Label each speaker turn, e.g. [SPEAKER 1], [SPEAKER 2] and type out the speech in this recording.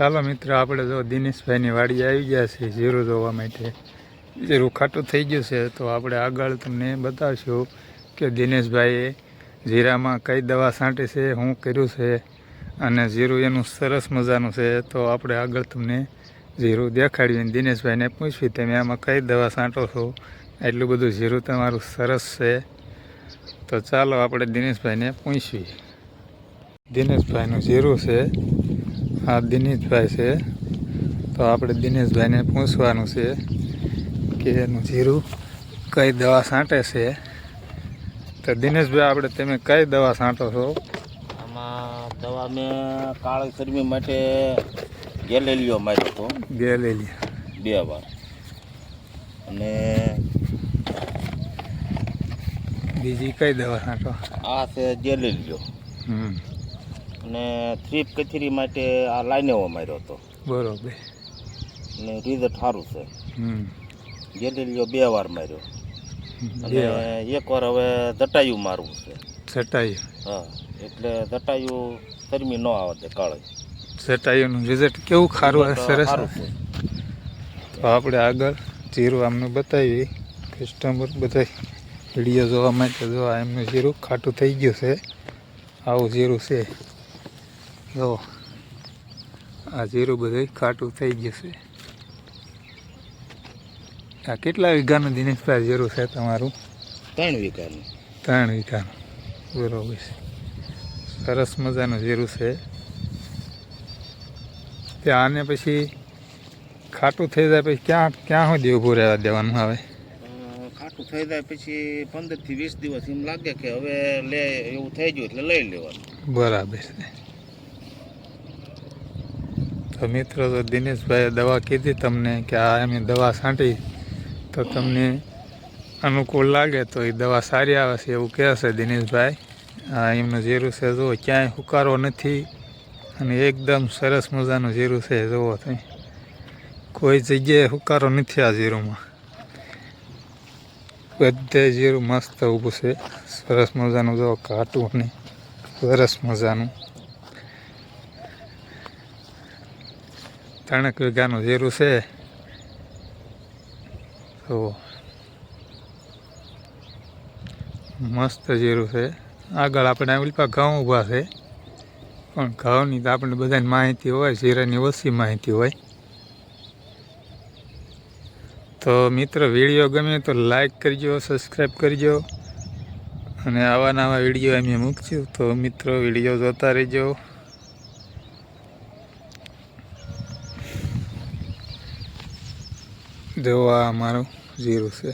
[SPEAKER 1] ચાલો મિત્રો, આપણે જો દિનેશભાઈની વાડી આવી ગયા છે જીરું જોવા માટે. જીરું ખાટું થઈ ગયું છે, તો આપણે આગળ તમને બતાવશું કે દિનેશભાઈએ જીરામાં કઈ દવા છાંટી છે, શું કર્યું છે, અને જીરું એનું સરસ મજાનું છે. તો આપણે આગળ તમને જીરું દેખાડીને દિનેશભાઈને પૂછવી તમે આમાં કઈ દવા છાંટો છો? એટલું બધું જીરું તમારું સરસ છે. તો ચાલો આપણે દિનેશભાઈને પૂછીએ. દિનેશભાઈનું જીરું છે આ દિનેશભાઈ છે. તો આપણે દિનેશભાઈને પૂછવાનું છે કે એનું જીરું કઈ દવા છાંટે છે? તો દિનેશભાઈ આપણે તમે કઈ દવા છાંટો છો?
[SPEAKER 2] આમાં દવા મેં કાળી ચરબી માટે ગેલેલિયો માર્યો હતો.
[SPEAKER 1] ગેલેલી
[SPEAKER 2] બે વાર. અને
[SPEAKER 1] બીજી કઈ દવા છાંટો
[SPEAKER 2] આ છે ગેલેલિયો.
[SPEAKER 1] હમ.
[SPEAKER 2] અને થ્રીપ કચેરી માટે આ લાઈનેવો માર્યો હતો.
[SPEAKER 1] બરોબર.
[SPEAKER 2] અને રિઝલ્ટ સારું છે.
[SPEAKER 1] હમ.
[SPEAKER 2] ગેલેલિયો બે વાર માર્યો. અને એક વાર હવે દટાયું મારવું છે.
[SPEAKER 1] છટાયું
[SPEAKER 2] હા એટલે દટાયું ચરમી ન આવે તે કાળી.
[SPEAKER 1] છટાયુંનું રિઝલ્ટ કેવું ખારું સરસ?
[SPEAKER 2] છે.
[SPEAKER 1] તો આપણે આગળ જીરું અમને બતાવી. કસ્ટમર બધા વીડિયો જોવા માટે જો એમનું જીરું ખાટું થઈ ગયું છે. આવું જીરું છે. જો આ જીરું બધું ખાટું થઈ છે. આ કેટલા વીઘાનું દિનેશભાઈ જીરું છે તમારું?
[SPEAKER 2] ત્રણ વીઘાનું.
[SPEAKER 1] ત્રણ વીઘાનું બરોબર છે. સરસ મજાનું જીરું છે. તે આને પછી ખાટું થઈ જાય પછી ક્યાં ક્યાં સુધી ઊભું રહેવા દેવાનું આવે
[SPEAKER 2] ખાટું થઈ જાય પછી પંદરથી વીસ દિવસ એમ લાગે કે હવે લે એવું થઈ ગયું એટલે લઈ લેવાનું.
[SPEAKER 1] બરાબર છે. તો મિત્રો તો દિનેશભાઈએ દવા કીધી તમને કે આ એમ દવા છાંટી, તો તમને અનુકૂળ લાગે તો એ દવા સારી આવે છે એવું કહે છે દિનેશભાઈ. આ એમનું જીરું છે, જુઓ, ક્યાંય હુકારો નથી અને એકદમ સરસ મજાનું જીરું છે, જુઓ તમે. કોઈ જગ્યાએ હુકારો નથી આ ઝીરુંમાં બધે જીરું મસ્ત ઊભું છે, સરસ મજાનું જો કાટું અને સરસ મજાનું. ત્રણેક વીઘાનું જીરું છે? તો મસ્ત જીરું છે. આગળ આપણે ઓલી પાસે ઘઉં ઊભા છે. પણ ઘઉંની તો આપણે બધાની માહિતી હોય જીરાની ઓછી માહિતી હોય. તો મિત્ર, વીડિયો ગમે તો લાઈક કરજો, સબસ્ક્રાઈબ કરજો. અને આવા નવા વીડિયો અમે મૂકશું તો મિત્રો, વીડિયો જોતા રહેજો. જો આ અમારું જીરું છે.